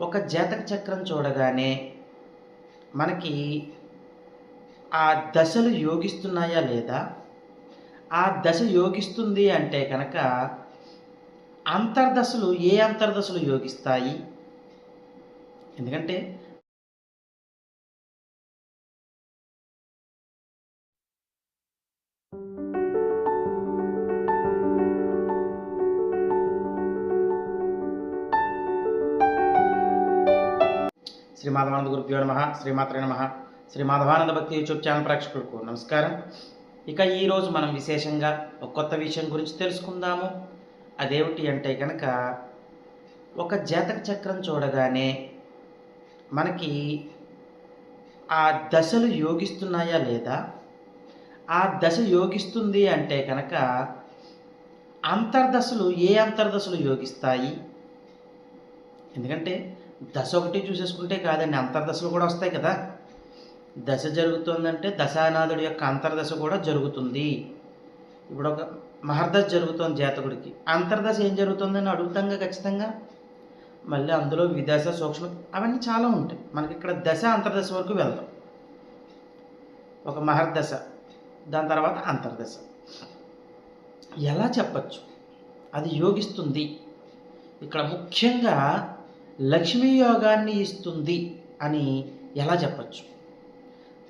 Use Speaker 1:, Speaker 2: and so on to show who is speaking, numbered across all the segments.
Speaker 1: ఒక జాతక చక్రం చూడగానే మనకి ఆ దశలు యోగిస్తున్నాయా లేదా? ఆ దశ యోగిస్తుంది అంటే కనుక అంతర్దశలు ఏ అంతర్దశలు యోగిస్తాయి? ఎందుకంటే శ్రీ మాధవానంద గురుభ్యో నమ శ్రీమాత్రే నమ శ్రీ మాధవానంద భక్తి యూట్యూబ్ ఛానల్ ప్రేక్షకులకు నమస్కారం. ఇక ఈరోజు మనం విశేషంగా ఒక కొత్త విషయం గురించి తెలుసుకుందాము. అదేమిటి అంటే కనుక ఒక జాతక చక్రం చూడగానే మనకి ఆ దశలు యోగిస్తున్నాయా లేదా? ఆ దశ యోగిస్తుంది అంటే కనుక అంతర్దశలు ఏ అంతర్దశలు యోగిస్తాయి? ఎందుకంటే దశ ఒకటి చూసేసుకుంటే కాదండి అంతర్దశలు కూడా వస్తాయి కదా. దశ జరుగుతుందంటే దశానాథుడి యొక్క అంతర్దశ కూడా జరుగుతుంది. ఇప్పుడు ఒక మహర్దశ జరుగుతుంది జాతకుడికి. అంతర్దశ ఏం జరుగుతుందని అడుగుతాంగా ఖచ్చితంగా? మళ్ళీ అందులో విదశ సూక్ష్మ అవన్నీ చాలా ఉంటాయి. మనకి ఇక్కడ దశ అంతర్దశ వరకు వెళ్తాం. ఒక మహర్దశ దాని తర్వాత అంతర్దశ. ఎలా చెప్పచ్చు? అది యోగిస్తుంది. ఇక్కడ ముఖ్యంగా లక్ష్మీ యోగాన్ని ఇస్తుంది అని ఎలా చెప్పచ్చు?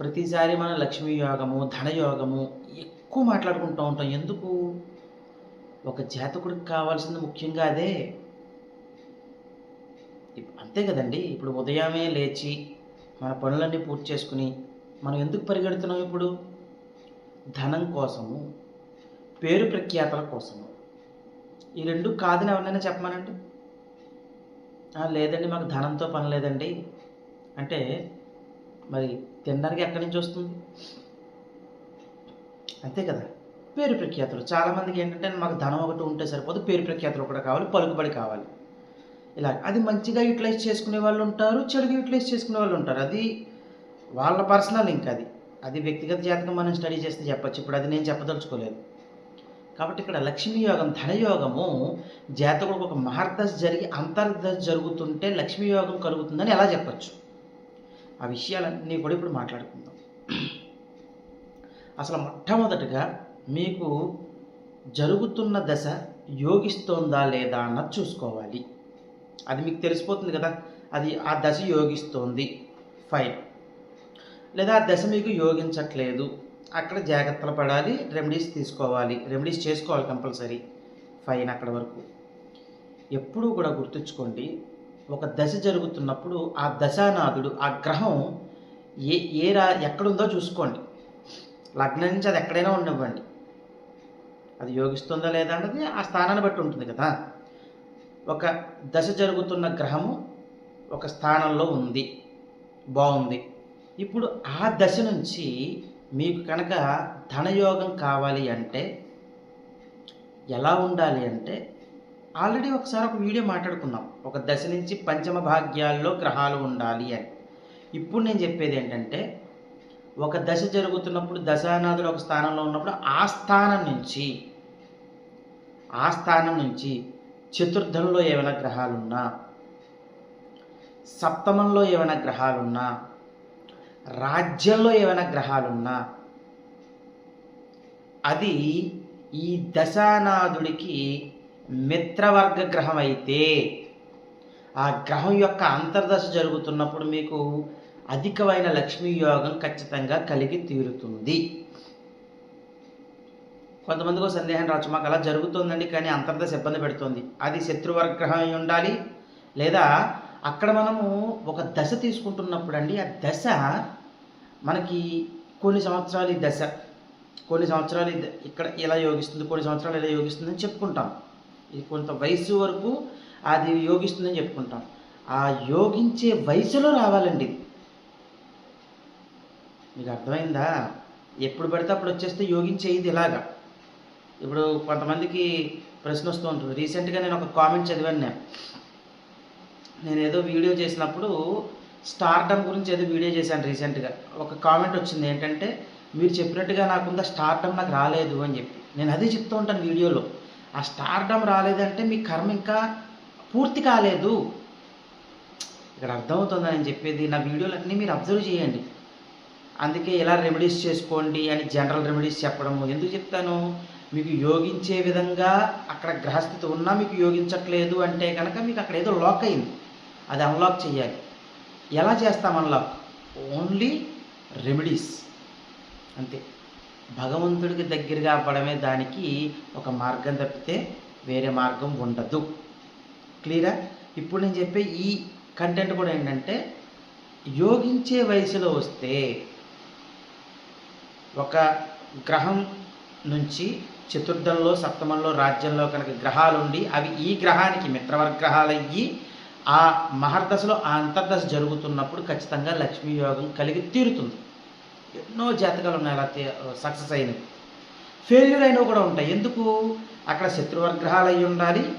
Speaker 1: ప్రతిసారి మనం లక్ష్మీ యోగము ధనయోగము ఎక్కువ మాట్లాడుకుంటూ ఉంటాం. ఎందుకు? ఒక జాతకుడికి కావాల్సింది ముఖ్యంగా అదే. అంతే కదండి. ఇప్పుడు ఉదయమే లేచి మన పనులన్నీ పూర్తి చేసుకుని మనం ఎందుకు పరిగెడుతున్నాం ఇప్పుడు? ధనం కోసము పేరు ప్రఖ్యాతల కోసము. ఈ రెండు కాదని ఎవరినైనా చెప్పమనండి? లేదండి మాకు ధనంతో పని లేదండి. అంటే మరి తినడానికి ఎక్కడి నుంచి వస్తుంది? అంతే కదా. పేరు ప్రఖ్యాతులు. చాలామందికి ఏంటంటే మాకు ధనం ఒకటి ఉంటే సరిపోదు పేరు ప్రఖ్యాతులు కూడా కావాలి పలుకుబడి కావాలి. ఇలా అది మంచిగా యూటిలైజ్ చేసుకునే వాళ్ళు ఉంటారు చెడుగా యూటిలైజ్ చేసుకునే వాళ్ళు ఉంటారు. అది వాళ్ళ పర్సనల్ ఇంకా అది. అది వ్యక్తిగత జాతకం మనం స్టడీ చేస్తే చెప్పచ్చు. ఇప్పుడు అది నేను చెప్పదలుచుకోలేదు. కాబట్టి ఇక్కడ లక్ష్మీ యోగం ధనయోగము జాతకుడికి ఒక మహర్దశ జరిగి అంతర్దశ జరుగుతుంటే లక్ష్మీ యోగం కలుగుతుందని ఎలా చెప్పచ్చు? ఆ విషయాలన్నీ కూడా ఇప్పుడు మాట్లాడుకుందాం. అసలు మొట్టమొదటిగా మీకు జరుగుతున్న దశ యోగిస్తోందా లేదా అన్నది చూసుకోవాలి. అది మీకు తెలిసిపోతుంది కదా అది ఆ దశ యోగిస్తోంది. ఫైన్ లేదా ఆ దశ మీకు యోగించట్లేదు. అక్కడ జాగ్రత్తలు పడాలి రెమెడీస్ తీసుకోవాలి. రెమెడీస్ చేసుకోవాలి కంపల్సరీ ఫైన్ అక్కడ వరకు. ఎప్పుడూ కూడా గుర్తుంచుకోండి ఒక దశ జరుగుతున్నప్పుడు ఆ దశానాథుడు ఆ గ్రహం ఏ ఏ రా ఎక్కడుందో చూసుకోండి. లగ్నం నుంచి అది ఎక్కడైనా ఉండవ్వండి అది యోగిస్తుందా లేదా అన్నది ఆ స్థానాన్ని బట్టి ఉంటుంది కదా. ఒక దశ జరుగుతున్న గ్రహము ఒక స్థానంలో ఉంది. బాగుంది. ఇప్పుడు ఆ దశ నుంచి మీకు కనుక ధనయోగం కావాలి అంటే ఎలా ఉండాలి అంటే ఆల్రెడీ ఒకసారి ఒక వీడియో మాట్లాడుకున్నాం. ఒక దశ నుంచి పంచమ భాగ్యాల్లో గ్రహాలు ఉండాలి అని. ఇప్పుడు నేను చెప్పేది ఏంటంటే ఒక దశ జరుగుతున్నప్పుడు దశానాథుడు ఒక స్థానంలో ఉన్నప్పుడు ఆ స్థానం నుంచి ఆ స్థానం నుంచి చతుర్థంలో ఏమైనా గ్రహాలున్నా సప్తమంలో ఏమైనా గ్రహాలున్నా రాజ్యంలో ఏమైనా గ్రహాలున్నా అది ఈ దశానాథుడికి మిత్రవర్గ గ్రహం అయితే ఆ గ్రహం యొక్క అంతర్దశ జరుగుతున్నప్పుడు మీకు అధికమైన లక్ష్మీ యోగం ఖచ్చితంగా కలిగి తీరుతుంది. కొంతమందికి సందేహం రావచ్చు మాకు అలా జరుగుతుందండి కానీ అంతర్దశ ఇబ్బంది పెడుతుంది. అది శత్రువర్గ్రహం అయి ఉండాలి లేదా అక్కడ మనము ఒక దశ తీసుకుంటున్నప్పుడు అండి ఆ దశ మనకి కొన్ని సంవత్సరాలు ఈ దశ కొన్ని సంవత్సరాలు ఇక్కడ ఇలా యోగిస్తుంది కొన్ని సంవత్సరాలు ఇలా యోగిస్తుందని చెప్పుకుంటాం. ఇది కొంత వయసు వరకు అది యోగిస్తుందని చెప్పుకుంటాం. ఆ యోగించే వయసులో రావాలండి. మీకు అర్థమైందా? ఎప్పుడు పడితే అప్పుడు వచ్చేస్తే యోగించేది ఇలాగా. ఇప్పుడు కొంతమందికి ప్రశ్న వస్తూ ఉంటుంది. రీసెంట్గా నేను ఒక కామెంట్ చదివాను నేను. నేను ఏదో వీడియో చేసినప్పుడు స్టార్డమ్ గురించి ఏదో వీడియో చేశాను రీసెంట్గా. ఒక కామెంట్ వచ్చింది ఏంటంటే మీరు చెప్పినట్టుగా నాకుందా స్టార్డమ్ నాకు రాలేదు అని చెప్పి. నేను అదే చెప్తూ ఉంటాను వీడియోలో. ఆ స్టార్డమ్ రాలేదంటే మీ కర్మ ఇంకా పూర్తి కాలేదు. ఇక్కడ అర్థమవుతుందని నేను చెప్పేది నా వీడియోలు అన్నీ మీరు అబ్జర్వ్ చేయండి. అందుకే ఎలా రెమెడీస్ చేసుకోండి అని జనరల్ రెమెడీస్ చెప్పడము. ఎందుకు చెప్తాను? మీకు యోగించే విధంగా అక్కడ గ్రహస్థితి ఉన్నా మీకు యోగించట్లేదు అంటే కనుక మీకు అక్కడ ఏదో లాక్ అయింది. అది అన్లాక్ చేయాలి. ఎలా చేస్తాం అన్లాక్ ఓన్లీ రెమెడీస్ అంతే. భగవంతుడికి దగ్గరగా అవ్వడమే దానికి ఒక మార్గం తప్పితే వేరే మార్గం ఉండదు. క్లియరా ఇప్పుడు నేను చెప్పే ఈ కంటెంట్ కూడా ఏంటంటే యోగించే వయసులో వస్తే ఒక గ్రహం నుంచి చతుర్థంలో సప్తమంలో రాజ్యంలో కనుక గ్రహాలు ఉండి అవి ఈ గ్రహానికి మిత్రవర్గ్రహాలు అయ్యి ఆ మహర్దశలో ఆ అంతర్దశ జరుగుతున్నప్పుడు ఖచ్చితంగా లక్ష్మీ యోగం కలిగి తీరుతుంది. ఎన్నో జాతకాలు ఉన్నాయి అలా సక్సెస్ అయినవి. ఫెయిల్యూర్ అయినవి కూడా ఉంటాయి. ఎందుకు? అక్కడ శత్రువర్గ్రహాలు అయి ఉండాలి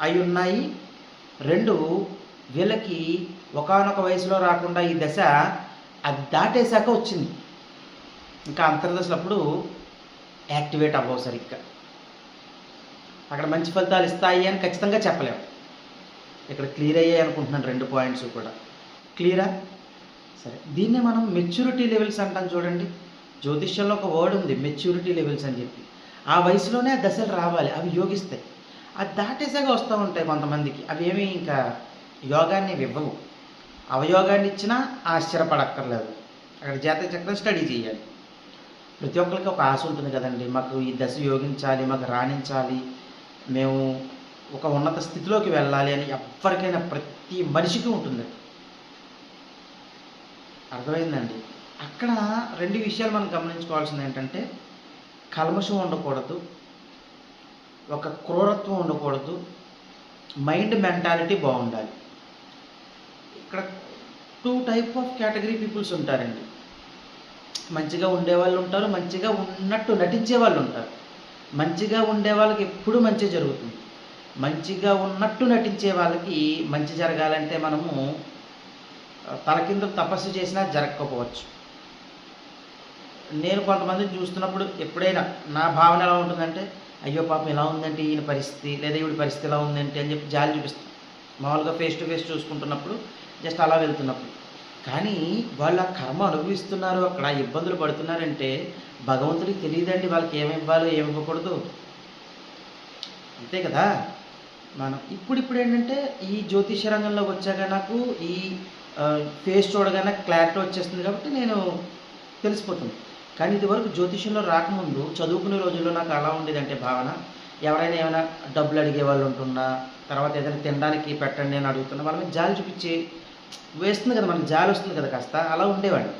Speaker 1: అయి ఉన్నాయి. రెండు వీళ్ళకి ఒకానొక వయసులో రాకుండా ఈ దశ అది దాటేశాక వచ్చింది. ఇంకా అంతర్దశలప్పుడు యాక్టివేట్ అవ్వవు సరిగ్గా. అక్కడ మంచి ఫలితాలు ఇస్తాయి అని ఖచ్చితంగా చెప్పలేము ఇక్కడ క్లియర్ అయ్యాయి అనుకుంటున్నాను రెండు పాయింట్స్ కూడా. క్లియరా సరే. దీన్నే మనం మెచ్యూరిటీ లెవెల్స్ అంటాం చూడండి. జ్యోతిష్యంలో ఒక వర్డ్ ఉంది మెచ్యూరిటీ లెవెల్స్ అని చెప్పి. ఆ వయసులోనే ఆ దశలు రావాలి అవి యోగిస్తాయి. అది దాటేసాగా వస్తూ ఉంటాయి కొంతమందికి. అవి ఏమీ ఇంకా యోగాన్ని ఇవ్వవు. అవయోగాన్ని ఇచ్చినా ఆశ్చర్యపడక్కర్లేదు. అక్కడ జాతక చక్రం స్టడీ చేయాలి. ప్రతి ఒక్కరికి ఒక ఆశ ఉంటుంది కదండి. మాకు ఈ దశ యోగించాలి మాకు రాణించాలి. మేము ఒక ఉన్నత స్థితిలోకి వెళ్ళాలి అని ఎవరికైనా ప్రతి మనిషికి ఉంటుంది. అర్థమైందండి? అక్కడ రెండు విషయాలు మనం గమనించుకోవాల్సింది ఏంటంటే కల్మషం ఉండకూడదు ఒక క్రూరత్వం ఉండకూడదు మైండ్ మెంటాలిటీ బాగుండాలి. ఇక్కడ two type of category peoples ఉంటారండి. మంచిగా ఉండేవాళ్ళు ఉంటారు మంచిగా ఉన్నట్టు నటించే వాళ్ళు ఉంటారు. మంచిగా ఉండే వాళ్ళకి ఎప్పుడు మంచి జరుగుతుంది. మంచిగా ఉన్నట్టు నటించే వాళ్ళకి మంచి జరగాలంటే మనము తలకింద తపస్సు చేసినా జరగకపోవచ్చు నేను కొంతమందిని చూస్తున్నప్పుడు ఎప్పుడైనా నా భావన ఎలా ఉంటుందంటే అయ్యో పాపం ఎలా ఉందంటే ఈయన పరిస్థితి లేదా ఈవిడ పరిస్థితి ఎలా ఉందంటే అని చెప్పి జాలి చూపిస్తాను. మామూలుగా ఫేస్ టు ఫేస్ చూసుకుంటున్నప్పుడు జస్ట్ అలా వెళ్తున్నప్పుడు. కానీ వాళ్ళు ఆ కర్మ అనుభవిస్తున్నారు అక్కడ ఇబ్బందులు పడుతున్నారంటే భగవంతుడికి తెలియదండి వాళ్ళకి ఏమి ఇవ్వాలో ఏమి ఇవ్వకూడదు. అంతే కదా? మనం ఇప్పుడు ఇప్పుడు ఏంటంటే ఈ జ్యోతిష రంగంలోకి వచ్చాక నాకు ఈ ఫేస్ చూడగానే క్లారిటీ వచ్చేస్తుంది కాబట్టి నేను తెలిసిపోతుంది. కానీ ఇదివరకు జ్యోతిషంలో రాకముందు చదువుకునే రోజుల్లో నాకు అలా ఉండేదంటే భావన. ఎవరైనా ఏమైనా డబ్బులు అడిగే వాళ్ళు ఉంటున్నా తర్వాత ఏదైనా తినడానికి పెట్టండి అని అడుగుతున్నా వాళ్ళ మీద జాలి చూపించి వేస్తుంది కదా మనకి జాలి వస్తుంది కదా కాస్త అలా ఉండేవాడు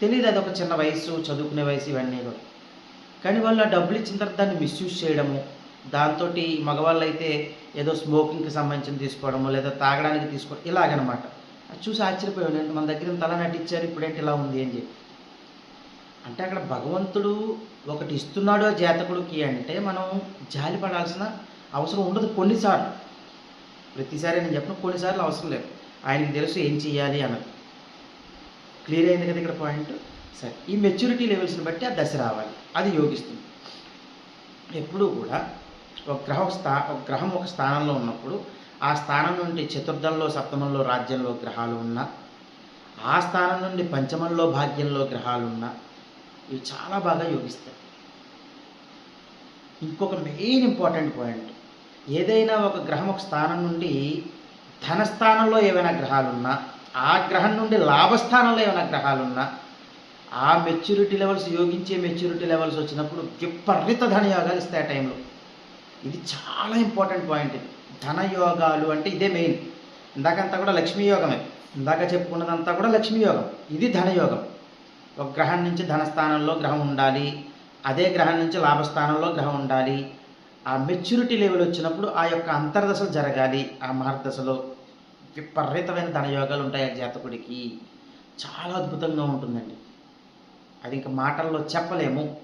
Speaker 1: తెలియదు అది ఒక చిన్న వయసు చదువుకునే వయసు ఇవన్నీ కూడా. కానీ వాళ్ళు ఆ డబ్బులు ఇచ్చిన తర్వాత దాన్ని మిస్యూజ్ చేయడము దాంతో మగవాళ్ళు అయితే ఏదో స్మోకింగ్కి సంబంధించిన తీసుకోవడము లేదా తాగడానికి తీసుకోవడం ఇలాగనమాట. చూసి ఆశ్చర్యపోయాను మన దగ్గర తల నటించారు ఇప్పుడేంటి ఇలా ఉంది అని చెప్పి. అంటే అక్కడ భగవంతుడు ఒకటి ఇస్తున్నాడు ఆ జాతకుడికి అంటే మనం జాలి పడాల్సిన అవసరం ఉండదు కొన్నిసార్లు. ప్రతిసారి నేను చెప్పిన కొన్నిసార్లు అవసరం లేదు. ఆయనకి తెలుసు ఏం చేయాలి అన్నది. క్లియర్ అయింది కదా ఇక్కడ పాయింట్? సరే. ఈ మెచ్యూరిటీ లెవెల్స్ని బట్టి ఆ దశ రావాలి. అది యోగిస్తుంది. ఎప్పుడూ కూడా ఒక గ్రహం స్థా ఒక గ్రహం ఒక స్థానంలో ఉన్నప్పుడు ఆ స్థానం నుండి చతుర్థంలో సప్తమంలో రాజ్యంలో గ్రహాలు ఉన్నా ఆ స్థానం నుండి పంచమంలో భాగ్యంలో గ్రహాలు ఉన్నా ఇవి చాలా బాగా యోగిస్తాయి. ఇంకొక మెయిన్ ఇంపార్టెంట్ పాయింట్ ఏదైనా ఒక గ్రహం ఒక స్థానం నుండి ధనస్థానంలో ఏవైనా గ్రహాలు ఉన్నా ఆ గ్రహం నుండి లాభస్థానంలో ఏమైనా గ్రహాలు ఉన్నా ఆ మెచ్యూరిటీ లెవెల్స్ యోగించే మెచ్యూరిటీ లెవెల్స్ వచ్చినప్పుడు విపరీత ధనయోగాలు ఇస్తాయి ఆ టైంలో. ఇది చాలా ఇంపార్టెంట్ పాయింట్. ధన ధనయోగాలు అంటే ఇదే మెయిన్. ఇందాకంతా కూడా లక్ష్మీ యోగమే. ఇందాక చెప్పుకున్నదంతా కూడా లక్ష్మీ యోగం. ఇది ధనయోగం. ఒక గ్రహం నుంచి ధనస్థానంలో గ్రహం ఉండాలి. అదే గ్రహం నుంచి లాభస్థానంలో గ్రహం ఉండాలి. ఆ మెచ్యూరిటీ లెవెల్ వచ్చినప్పుడు ఆ యొక్క అంతర్దశలు జరగాలి. ఆ మహర్దశలో విపరీతమైన ధనయోగాలు ఉంటాయి ఆ జాతకుడికి. చాలా అద్భుతంగా ఉంటుందండి. అది ఇంకా మాటల్లో చెప్పలేము.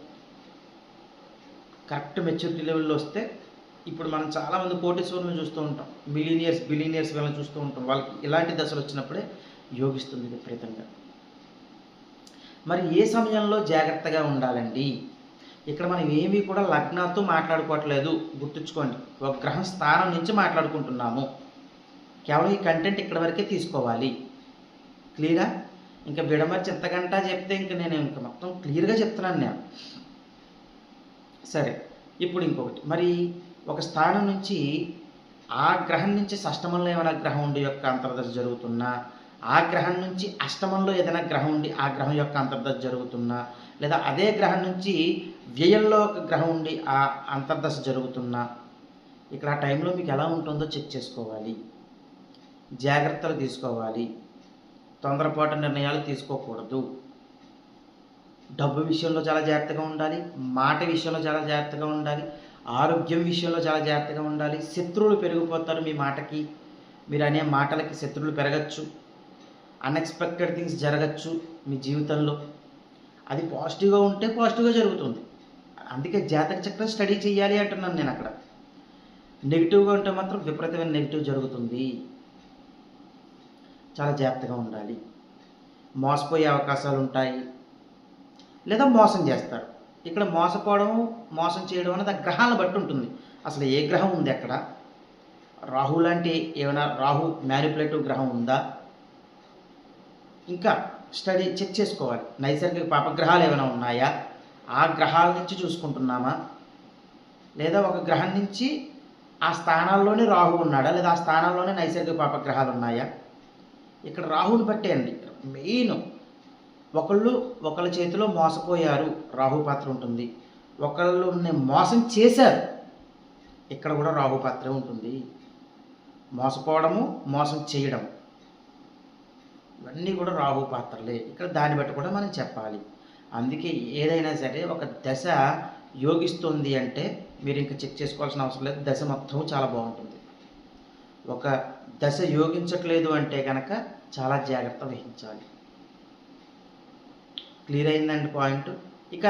Speaker 1: కరెక్ట్ మెచ్యూరిటీ లెవెల్లో వస్తే ఇప్పుడు మనం చాలామంది కోటీశ్వరులను చూస్తూ ఉంటాం. మిలీనియర్స్ బిలీనియర్స్ వీళ్ళని చూస్తూ ఉంటాం. వాళ్ళకి ఇలాంటి దశలు వచ్చినప్పుడే యోగిస్తుంది విపరీతంగా. మరి ఏ సమయంలో జాగ్రత్తగా ఉండాలండి? ఇక్కడ మనం ఏమీ కూడా లగ్నాతో మాట్లాడుకోవట్లేదు. గుర్తుంచుకోండి ఒక గ్రహం స్థానం నుంచి మాట్లాడుకుంటున్నాము. కేవలం ఈ కంటెంట్ ఇక్కడ వరకే తీసుకోవాలి. క్లియరా ఇంకా విడమర్చి ఎంతగంట చెప్తే ఇంక నేను ఇంకా మొత్తం క్లియర్గా చెప్తున్నాను నేను. సరే ఇప్పుడు ఇంకొకటి. మరి ఒక స్థానం నుంచి ఆ గ్రహం నుంచి షష్టమంలో ఏమైనా గ్రహం ఉండి యొక్క అంతర్దశ జరుగుతున్నా ఆ గ్రహం నుంచి అష్టమంలో ఏదైనా గ్రహం ఉండి ఆ గ్రహం యొక్క అంతర్దశ జరుగుతున్నా లేదా అదే గ్రహం నుంచి వ్యయంలో ఒక గ్రహం ఉండి ఆ అంతర్దశ జరుగుతున్నా ఇక్కడ ఆ టైంలో మీకు ఎలా ఉంటుందో చెక్ చేసుకోవాలి. జాగ్రత్తలు తీసుకోవాలి. తొందరపాటు నిర్ణయాలు తీసుకోకూడదు. డబ్బు విషయంలో చాలా జాగ్రత్తగా ఉండాలి. మాట విషయంలో చాలా జాగ్రత్తగా ఉండాలి. ఆరోగ్యం విషయంలో చాలా జాగ్రత్తగా ఉండాలి. శత్రువులు పెరిగిపోతారు మీ మాటకి. మీరు అనే మాటలకి శత్రువులు పెరగచ్చు. అన్ఎక్స్పెక్టెడ్ థింగ్స్ జరగచ్చు మీ జీవితంలో. అది పాజిటివ్గా ఉంటే పాజిటివ్గా జరుగుతుంది. అందుకే జాతక చక్రం స్టడీ చేయాలి అంటున్నాను నేను అక్కడ. నెగిటివ్గా ఉంటే మాత్రం విపరీతమైన నెగిటివ్ జరుగుతుంది. చాలా జాగ్రత్తగా ఉండాలి. మోసపోయే అవకాశాలు ఉంటాయి. లేదా మోసం చేస్తారు. ఇక్కడ మోసపోవడం మోసం చేయడం అనేది ఆ గ్రహాలను బట్టి ఉంటుంది. అసలు ఏ గ్రహం ఉంది అక్కడ? రాహు లాంటి ఏమైనా రాహు మ్యానిపులేటివ్ గ్రహం ఉందా? ఇంకా స్టడీ చెక్ చేసుకోవాలి. నైసర్గిక పాపగ్రహాలు ఏమైనా ఉన్నాయా? ఆ గ్రహాల నుంచి చూసుకుంటున్నామా? లేదా ఒక గ్రహం నుంచి ఆ స్థానాల్లోనే రాహు ఉన్నాడా? లేదా ఆ స్థానాల్లోనే నైసర్గిక పాపగ్రహాలు ఉన్నాయా? ఇక్కడ రాహుని బట్టే అండి. మెయిన్ ఒకళ్ళు ఒకళ్ళ చేతిలో మోసపోయారు. రాహు పాత్ర ఉంటుంది. ఒకళ్ళు మోసం చేశారు. ఇక్కడ కూడా రాహు పాత్ర ఉంటుంది. మోసపోవడము మోసం చేయడం ఇవన్నీ కూడా రాహు పాత్రలే. ఇక్కడ దాన్ని బట్టి కూడా మనం చెప్పాలి. అందుకే ఏదైనా సరే ఒక దశ యోగిస్తుంది అంటే మీరు ఇంకా చెక్ చేసుకోవాల్సిన అవసరం లేదు. దశ మొత్తం చాలా బాగుంటుంది. ఒక దశ యోగించట్లేదు అంటే కనుక చాలా జాగ్రత్త వహించాలి. క్లియర్ అయిందండి పాయింట్. ఇక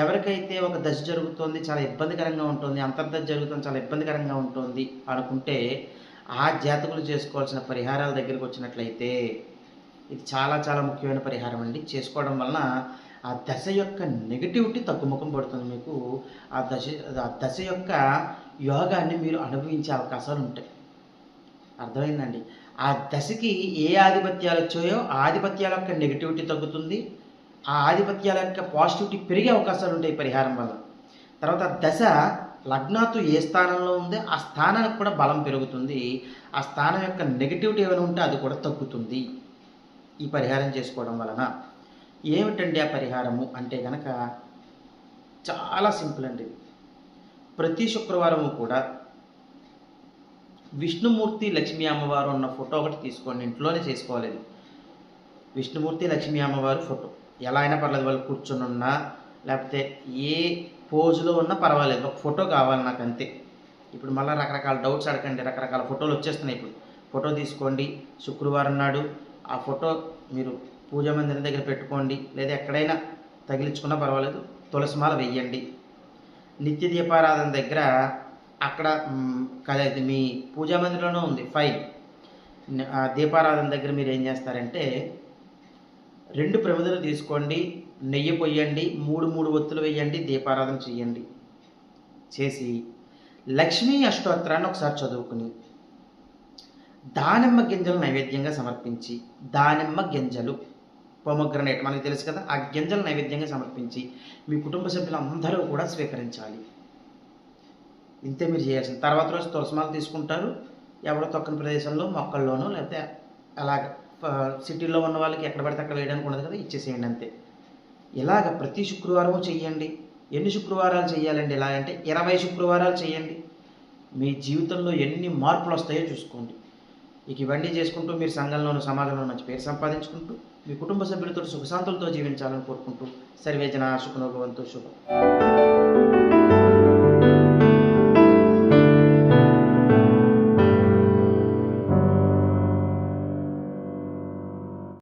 Speaker 1: ఎవరికైతే ఒక దశ జరుగుతుంది చాలా ఇబ్బందికరంగా ఉంటుంది అంతర్దశ జరుగుతుంది చాలా ఇబ్బందికరంగా ఉంటుంది అనుకుంటే ఆ జాతకులు చేసుకోవాల్సిన పరిహారాల దగ్గరికి వచ్చినట్లయితే ఇది చాలా చాలా ముఖ్యమైన పరిహారం అండి. చేసుకోవడం వలన ఆ దశ యొక్క నెగిటివిటీ తగ్గుముఖం పడుతుంది మీకు. ఆ దశ ఆ దశ యొక్క యోగాన్ని మీరు అనుభవించే అవకాశాలు ఉంటాయి. అర్థమైందండి? ఆ దశకి ఏ ఆధిపత్యాలు వచ్చాయో ఆ ఆధిపత్యాల యొక్క నెగిటివిటీ తగ్గుతుంది. ఆ ఆధిపత్యాల యొక్క పాజిటివిటీ పెరిగే అవకాశాలు ఉంటాయి పరిహారం వల్ల. తర్వాత దశ లగ్నాతు ఏ స్థానంలో ఉందో ఆ స్థానానికి కూడా బలం పెరుగుతుంది. ఆ స్థానం యొక్క నెగిటివిటీ ఏమైనా ఉంటే అది కూడా తగ్గుతుంది. ఈ పరిహారం చేసుకోవడం వలన. ఏమిటండి ఆ పరిహారము? అంటే కనుక చాలా సింపుల్ అండి. ప్రతి శుక్రవారము కూడా విష్ణుమూర్తి లక్ష్మీ అమ్మవారు ఉన్న ఫోటో ఒకటి తీసుకోండి. ఇంట్లోనే చేసుకోవాలి విష్ణుమూర్తి లక్ష్మీ అమ్మవారు ఫోటో. ఎలా అయినా పర్లేదు వాళ్ళు కూర్చొని ఉన్నా లేకపోతే ఏ పోజులో ఉన్నా పర్వాలేదు. ఒక ఫోటో కావాలి నాకు అంతే ఇప్పుడు మళ్ళీ రకరకాల డౌట్స్ అడగండి రకరకాల ఫోటోలు వచ్చేస్తున్నాయి ఇప్పుడు. ఫోటో తీసుకోండి శుక్రవారం నాడు ఆ ఫోటో మీరు పూజా మందిరం దగ్గర పెట్టుకోండి లేదా ఎక్కడైనా తగిలించుకున్నా పర్వాలేదు తులసిమాల వెయ్యండి. నిత్య దీపారాధన దగ్గర అక్కడ కదా మీ పూజా మందిరంలోనే ఉంది ఫైన్. ఆ దీపారాధన దగ్గర మీరు ఏం చేస్తారంటే రెండు ప్రమిదలు తీసుకోండి. నెయ్యి పొయ్యండి. మూడు మూడు ఒత్తులు వేయండి. దీపారాధన చేయండి. చేసి లక్ష్మీ అష్టోత్తరాన్ని ఒకసారి చదువుకుని దానిమ్మ గింజలు నైవేద్యంగా సమర్పించి దానిమ్మ గింజలు పొమగ్రనేట్ మనకి తెలుసు కదా ఆ గింజలు నైవేద్యంగా సమర్పించి మీ కుటుంబ సభ్యులందరూ కూడా స్వీకరించాలి. ఇంతే మీరు చేయాల్సింది. తర్వాత రోజు తులసిమాలు తీసుకుంటారు. ఎవడో తొక్కని ప్రదేశంలో మొక్కల్లోనూ లేకపోతే అలాగ సిటీలో ఉన్న వాళ్ళకి ఎక్కడ పడితే అక్కడ వేయడానికి ఉండదు కదా ఇచ్చేసేయండి అంతే. ఇలాగ ప్రతి శుక్రవారము చెయ్యండి. ఎన్ని శుక్రవారాలు చేయాలండి ఎలాగంటే ఇరవై శుక్రవారాలు చేయండి మీ జీవితంలో ఎన్ని మార్పులు వస్తాయో చూసుకోండి. ఇక ఇవన్నీ చేసుకుంటూ మీరు సంఘంలోనూ సమాజంలో మంచి పేరు సంపాదించుకుంటూ మీ కుటుంబ సభ్యులతో సుఖశాంతులతో జీవించాలని కోరుకుంటూ సర్వేజన సుఖనోభవంతు శుభం.